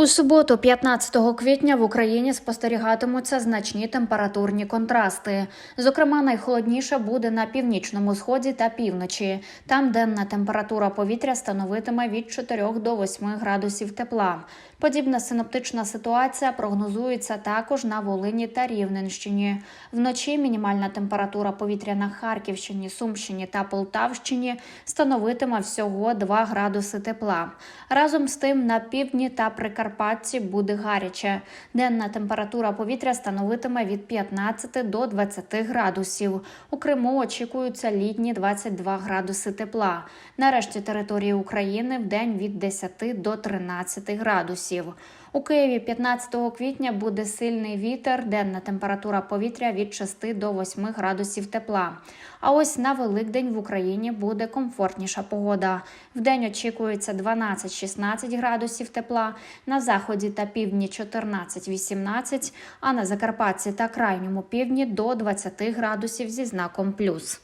У суботу, 15 квітня, в Україні спостерігатимуться значні температурні контрасти. Зокрема, найхолодніше буде на північному сході та півночі. Там денна температура повітря становитиме від 4 до 8 градусів тепла. Подібна синоптична ситуація прогнозується також на Волині та Рівненщині. Вночі мінімальна температура повітря на Харківщині, Сумщині та Полтавщині становитиме всього 2 градуси тепла. Разом з тим на півдні та Прикарпатті буде гаряче. Денна температура повітря становитиме від 15 до 20 градусів. У Криму очікуються літні 22 градуси тепла. На решті території України в день від 10 до 13 градусів. У Києві 15 квітня буде сильний вітер, денна температура повітря від 6 до 8 градусів тепла. А ось на Великдень в Україні буде комфортніша погода. Вдень очікується 12-16 градусів тепла, заході та півдні 14-18, а на Закарпатті та крайньому півдні до 20 градусів зі знаком плюс.